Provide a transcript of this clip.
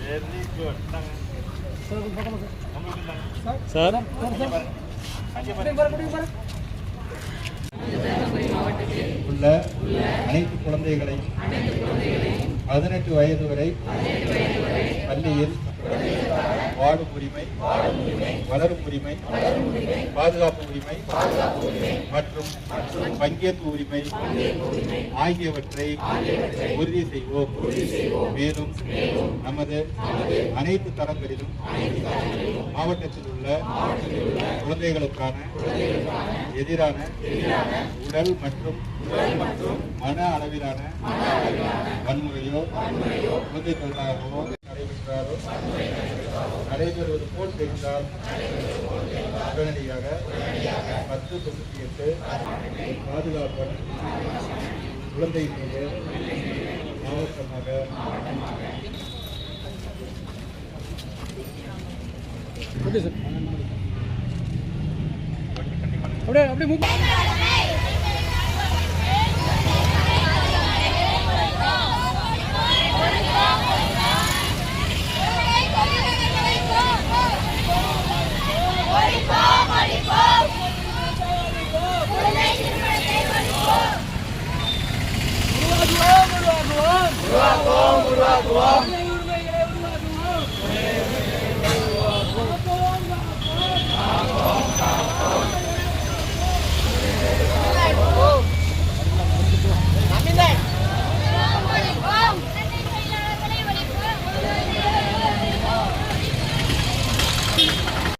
Very good sir உள்ள அனைத்து குழந்தைகளை பதினெட்டு வயது வரை பள்ளியில் வாழும் உரிமை வளரும் உரிமை பாதுகாப்பு உரிமை மற்றும் பங்கேற்பு உரிமை ஆகியவற்றை உறுதி செய்வோம். மேலும் நமது அனைத்து தரங்களிலும் மாவட்டத்தில் உள்ள குழந்தைகளுக்கான எதிரான உடல் மற்றும் மன அளவிலான வன்முறையோ குழந்தை தொழிலாகவோ நடைபெற்றாலோ நடைபெறுவது போல் தெரிந்தால் உடனடியாக பத்து தொண்ணூற்றி எட்டு பாதுகாப்பன் குழந்தை மீது மாவட்டமாக ஓகே சார் அப்படியே அப்படியே Allahu